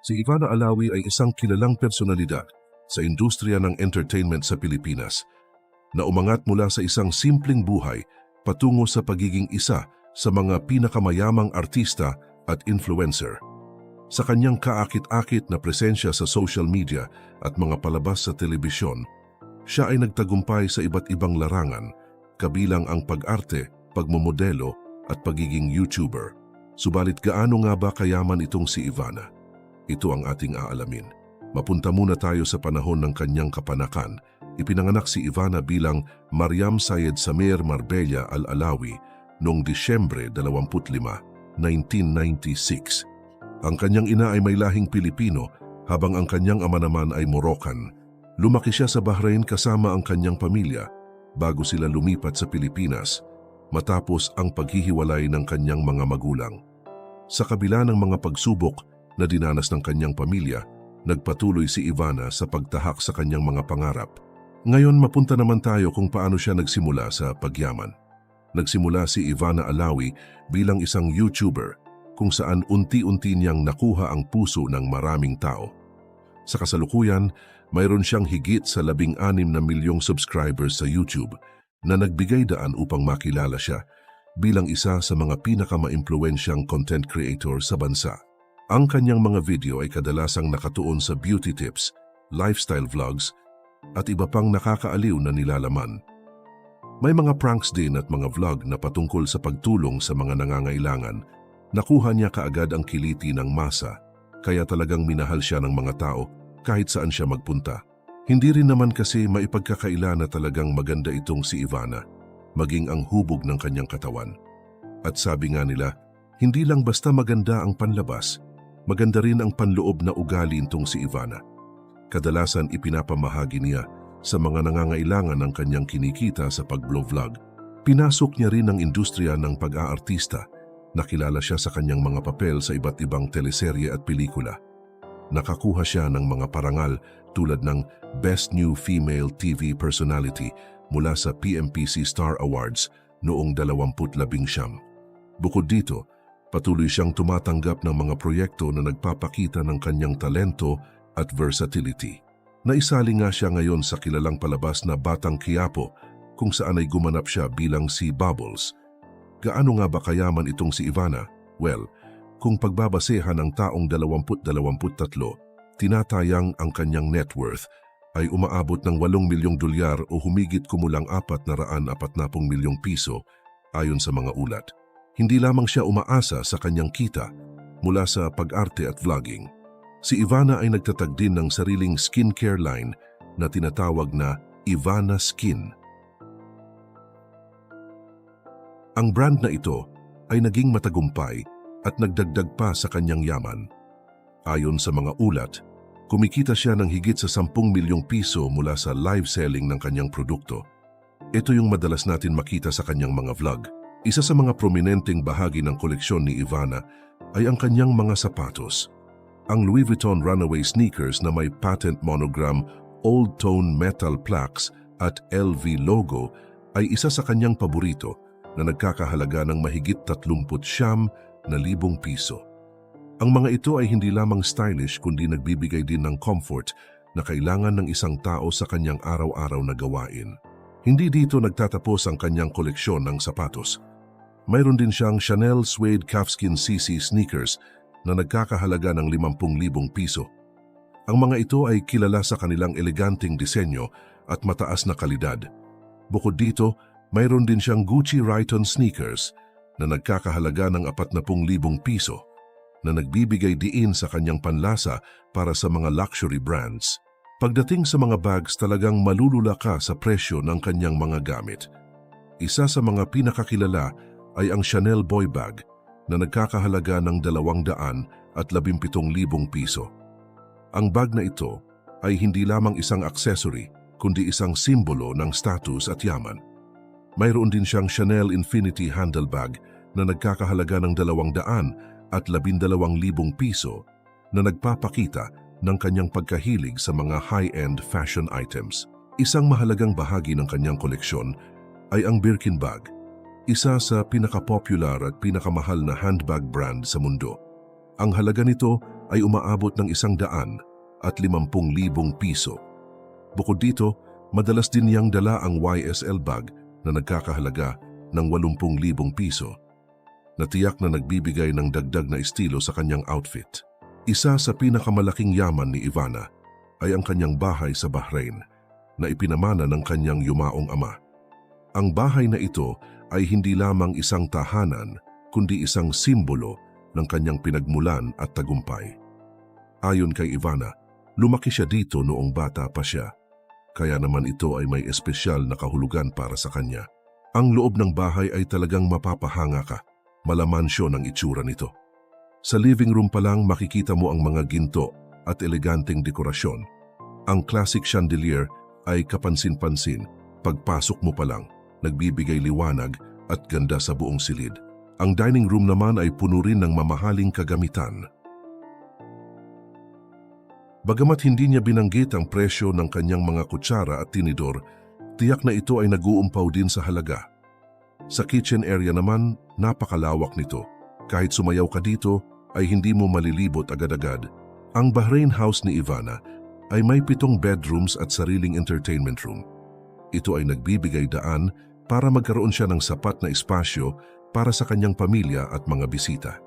Si Ivana Alawi ay isang kilalang personalidad sa industriya ng entertainment sa Pilipinas na umangat mula sa isang simpleng buhay patungo sa pagiging isa sa mga pinakamayamang artista at influencer. Sa kanyang kaakit-akit na presensya sa social media at mga palabas sa telebisyon, siya ay nagtagumpay sa iba't ibang larangan, kabilang ang pag-arte, pagmomodelo at pagiging YouTuber. Subalit gaano nga ba kayaman itong si Ivana? Ito ang ating aalamin. Mapunta muna tayo sa panahon ng kanyang kapanakan. Ipinanganak si Ivana bilang Mariam Sayed Samir Marbella Al-Alawi noong Disyembre 25, 1996. Ang kanyang ina ay may lahing Pilipino habang ang kanyang ama naman ay Moroccan. Lumaki siya sa Bahrain kasama ang kanyang pamilya bago sila lumipat sa Pilipinas matapos ang paghihiwalay ng kanyang mga magulang. Sa kabila ng mga pagsubok na dinanas ng kanyang pamilya, nagpatuloy si Ivana sa pagtahak sa kanyang mga pangarap. Ngayon mapunta naman tayo kung paano siya nagsimula sa pagyaman. Nagsimula si Ivana Alawi bilang isang YouTuber kung saan unti-unti niyang nakuha ang puso ng maraming tao. Sa kasalukuyan, mayroon siyang higit sa labing anim na milyong subscribers sa YouTube na nagbigay daan upang makilala siya bilang isa sa mga pinaka-maimpluwensyang content creator sa bansa. Ang kanyang mga video ay kadalasang nakatuon sa beauty tips, lifestyle vlogs, at iba pang nakakaaliw na nilalaman. May mga pranks din at mga vlog na patungkol sa pagtulong sa mga nangangailangan. Nakuha niya kaagad ang kiliti ng masa, kaya talagang minahal siya ng mga tao kahit saan siya magpunta. Hindi rin naman kasi maipagkakaila na talagang maganda itong si Ivana, maging ang hubog ng kanyang katawan. At sabi nga nila, hindi lang basta maganda ang panlabas, maganda rin ang panloob na ugali nitong si Ivana. Kadalasan ipinapamahagi niya sa mga nangangailangan ng kanyang kinikita sa pag-vlog. Pinasok niya rin ang industriya ng pag-aartista. Nakilala siya sa kanyang mga papel sa iba't ibang teleserye at pelikula. Nakakuha siya ng mga parangal tulad ng Best New Female TV Personality mula sa PMPC Star Awards noong 2019. Bukod dito, patuloy siyang tumatanggap ng mga proyekto na nagpapakita ng kanyang talento at versatility. Naisali nga siya ngayon sa kilalang palabas na Batang Quiapo kung saan ay gumanap siya bilang si Bubbles. Gaano nga ba kayaman itong si Ivana? Well, kung pagbabasehan ng taong 20-23, tinatayang ang kanyang net worth ay umaabot ng 8 milyong dolyar o humigit kumulang 440 milyong piso ayon sa mga ulat. Hindi lamang siya umaasa sa kanyang kita mula sa pag-arte at vlogging. Si Ivana ay nagtatag din ng sariling skincare line na tinatawag na Ivana Skin. Ang brand na ito ay naging matagumpay at nagdagdag pa sa kanyang yaman. Ayon sa mga ulat, kumikita siya ng higit sa 10 milyong piso mula sa live selling ng kanyang produkto. Ito yung madalas natin makita sa kanyang mga vlog. Isa sa mga prominenteng bahagi ng koleksyon ni Ivana ay ang kanyang mga sapatos. Ang Louis Vuitton Runaway sneakers na may patent monogram, old tone metal plaques at LV logo ay isa sa kanyang paborito na nagkakahalaga ng mahigit 30 siyam na libong piso. Ang mga ito ay hindi lamang stylish kundi nagbibigay din ng comfort na kailangan ng isang tao sa kanyang araw-araw na gawain. Hindi dito nagtatapos ang kanyang koleksyon ng sapatos. Mayroon din siyang Chanel Suede Calfskin CC sneakers na nagkakahalaga ng 50,000 piso. Ang mga ito ay kilala sa kanilang eleganteng disenyo at mataas na kalidad. Bukod dito, mayroon din siyang Gucci Rayton sneakers na nagkakahalaga ng 40,000 piso na nagbibigay diin sa kanyang panlasa para sa mga luxury brands. Pagdating sa mga bags talagang malulula ka sa presyo ng kanyang mga gamit. Isa sa mga pinakakilala ay ang Chanel Boy Bag na nagkakahalaga ng 200 at 17,000 piso. Ang bag na ito ay hindi lamang isang accessory kundi isang simbolo ng status at yaman. Mayroon din siyang Chanel Infinity Handlebag na nagkakahalaga ng 200 at 12,000 piso na nagpapakita ng kanyang pagkahilig sa mga high-end fashion items. Isang mahalagang bahagi ng kanyang koleksyon ay ang Birkin bag, isa sa pinaka-popular at pinakamahal na handbag brand sa mundo. Ang halaga nito ay umaabot ng isang daan at limampung libong piso. Bukod dito, madalas din niyang dala ang YSL bag na nagkakahalaga ng 80,000 piso na tiyak na nagbibigay ng dagdag na estilo sa kanyang outfit. Isa sa pinakamalaking yaman ni Ivana ay ang kanyang bahay sa Bahrain na ipinamana ng kanyang yumaong ama. Ang bahay na ito ay hindi lamang isang tahanan kundi isang simbolo ng kanyang pinagmulan at tagumpay. Ayon kay Ivana, lumaki siya dito noong bata pa siya. Kaya naman ito ay may espesyal na kahulugan para sa kanya. Ang loob ng bahay ay talagang mapapahanga ka. Malamansyo ng itsura nito. Sa living room pa lang makikita mo ang mga ginto at eleganteng dekorasyon. Ang classic chandelier ay kapansin-pansin. Pagpasok mo pa lang, nagbibigay liwanag at ganda sa buong silid. Ang dining room naman ay puno rin ng mamahaling kagamitan. Bagamat hindi niya binanggit ang presyo ng kanyang mga kutsara at tinidor, tiyak na ito ay nag-uumpaw din sa halaga. Sa kitchen area naman, napakalawak nito. Kahit sumayaw ka dito, ay hindi mo malilibot agad-agad. Ang Bahrain House ni Ivana ay may pitong bedrooms at sariling entertainment room. Ito ay nagbibigay daan para magkaroon siya ng sapat na espasyo para sa kanyang pamilya at mga bisita.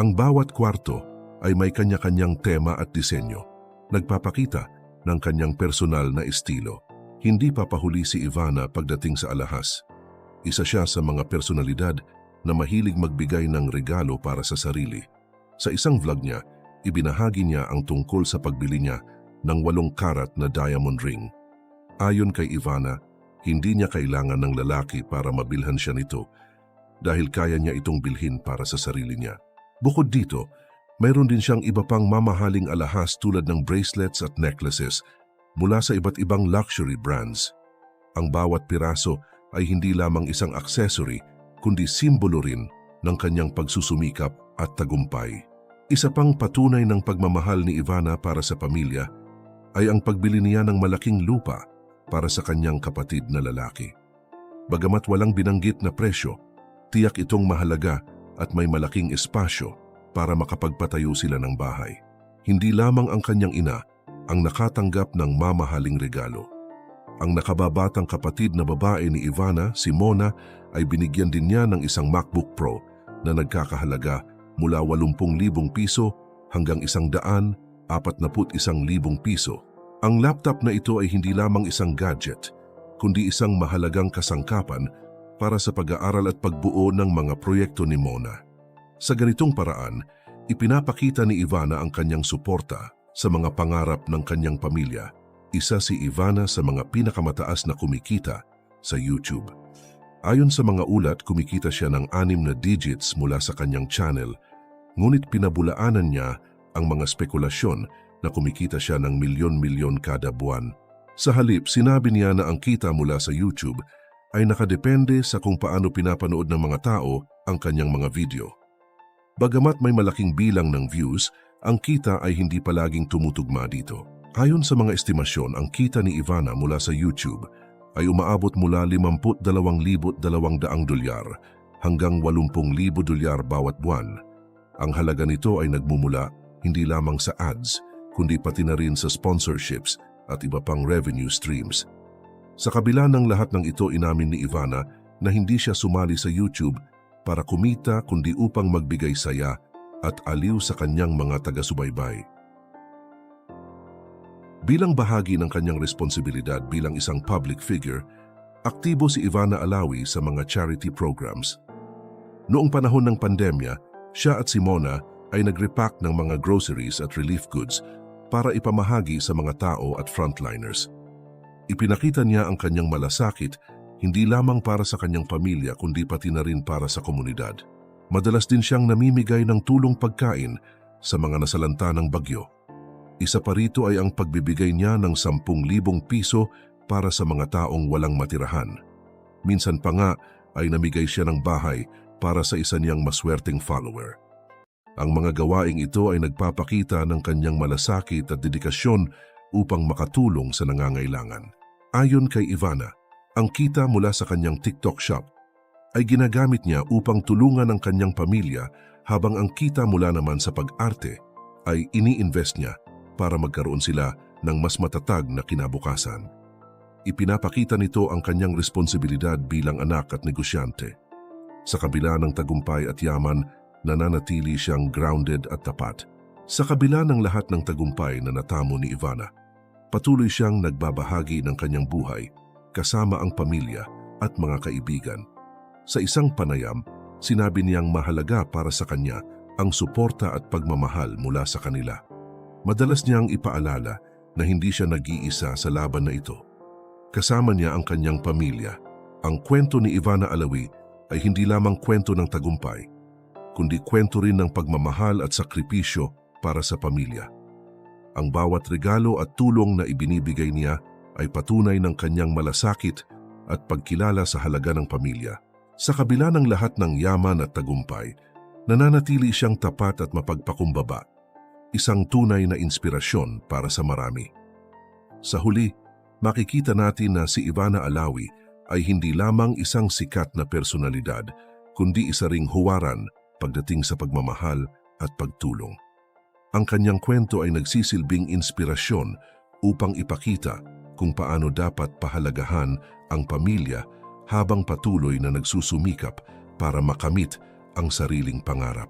Ang bawat kwarto ay may kanya-kanyang tema at disenyo. Nagpapakita ng kanyang personal na estilo. Hindi papahuli si Ivana pagdating sa alahas. Isa siya sa mga personalidad na mahilig magbigay ng regalo para sa sarili. Sa isang vlog niya, ibinahagi niya ang tungkol sa pagbili niya ng walong karat na diamond ring. Ayon kay Ivana, hindi niya kailangan ng lalaki para mabilhan siya nito dahil kaya niya itong bilhin para sa sarili niya. Bukod dito, mayroon din siyang iba pang mamahaling alahas tulad ng bracelets at necklaces mula sa iba't ibang luxury brands. Ang bawat piraso ay hindi lamang isang accessory kundi simbolo rin ng kanyang pagsusumikap at tagumpay. Isa pang patunay ng pagmamahal ni Ivana para sa pamilya ay ang pagbili niya ng malaking lupa para sa kanyang kapatid na lalaki. Bagamat walang binanggit na presyo, tiyak itong mahalaga at may malaking espasyo para makapagpatayo sila ng bahay. Hindi lamang ang kanyang ina ang nakatanggap ng mamahaling regalo. Ang nakababatang kapatid na babae ni Ivana, si Mona, ay binigyan din niya ng isang MacBook Pro na nagkakahalaga mula 80,000 piso hanggang 141,000 piso. Ang laptop na ito ay hindi lamang isang gadget, kundi isang mahalagang kasangkapan para sa pag-aaral at pagbuo ng mga proyekto ni Mona. Sa ganitong paraan, ipinapakita ni Ivana ang kanyang suporta sa mga pangarap ng kanyang pamilya. Isa si Ivana sa mga pinakamataas na kumikita sa YouTube. Ayon sa mga ulat, kumikita siya ng anim na digits mula sa kanyang channel, ngunit pinabulaanan niya ang mga spekulasyon na kumikita siya ng milyon-milyon kada buwan. Sa halip, sinabi niya na ang kita mula sa YouTube ay nakadepende sa kung paano pinapanood ng mga tao ang kanyang mga video. Bagamat may malaking bilang ng views, ang kita ay hindi palaging tumutugma dito. Ayon sa mga estimasyon, ang kita ni Ivana mula sa YouTube ay umaabot mula 52,200 dolyar hanggang 80,000 dolyar bawat buwan. Ang halaga nito ay nagmumula hindi lamang sa ads, kundi pati na rin sa sponsorships at iba pang revenue streams. Sa kabila ng lahat ng ito inamin ni Ivana na hindi siya sumali sa YouTube para kumita kundi upang magbigay saya at aliw sa kanyang mga taga-subaybay. Bilang bahagi ng kanyang responsibilidad bilang isang public figure, aktibo si Ivana Alawi sa mga charity programs. Noong panahon ng pandemya, siya at si Mona ay nag-repack ng mga groceries at relief goods para ipamahagi sa mga tao at frontliners. Ipinakita niya ang kanyang malasakit hindi lamang para sa kanyang pamilya kundi pati na rin para sa komunidad. Madalas din siyang namimigay ng tulong pagkain sa mga nasalanta ng bagyo. Isa pa rito ay ang pagbibigay niya ng 10,000 piso para sa mga taong walang matirahan. Minsan pa nga ay namigay siya ng bahay para sa isa niyang maswerteng follower. Ang mga gawaing ito ay nagpapakita ng kanyang malasakit at dedikasyon upang makatulong sa nangangailangan. Ayon kay Ivana, ang kita mula sa kanyang TikTok shop ay ginagamit niya upang tulungan ang kanyang pamilya habang ang kita mula naman sa pag-arte ay ini-invest niya para magkaroon sila ng mas matatag na kinabukasan. Ipinapakita nito ang kanyang responsibilidad bilang anak at negosyante. Sa kabila ng tagumpay at yaman, nananatili siyang grounded at tapat. Sa kabila ng lahat ng tagumpay na natamo ni Ivana, patuloy siyang nagbabahagi ng kanyang buhay kasama ang pamilya at mga kaibigan. Sa isang panayam, sinabi niyang mahalaga para sa kanya ang suporta at pagmamahal mula sa kanila. Madalas niyang ipaalala na hindi siya nag-iisa sa laban na ito. Kasama niya ang kanyang pamilya. Ang kwento ni Ivana Alawi ay hindi lamang kwento ng tagumpay, kundi kwento rin ng pagmamahal at sakripisyo para sa pamilya. Ang bawat regalo at tulong na ibinibigay niya ay patunay ng kanyang malasakit at pagkilala sa halaga ng pamilya. Sa kabila ng lahat ng yaman at tagumpay, nananatili siyang tapat at mapagpakumbaba, isang tunay na inspirasyon para sa marami. Sa huli, makikita natin na si Ivana Alawi ay hindi lamang isang sikat na personalidad, kundi isa ring huwaran pagdating sa pagmamahal at pagtulong. Ang kanyang kwento ay nagsisilbing inspirasyon upang ipakita kung paano dapat pahalagahan ang pamilya habang patuloy na nagsusumikap para makamit ang sariling pangarap.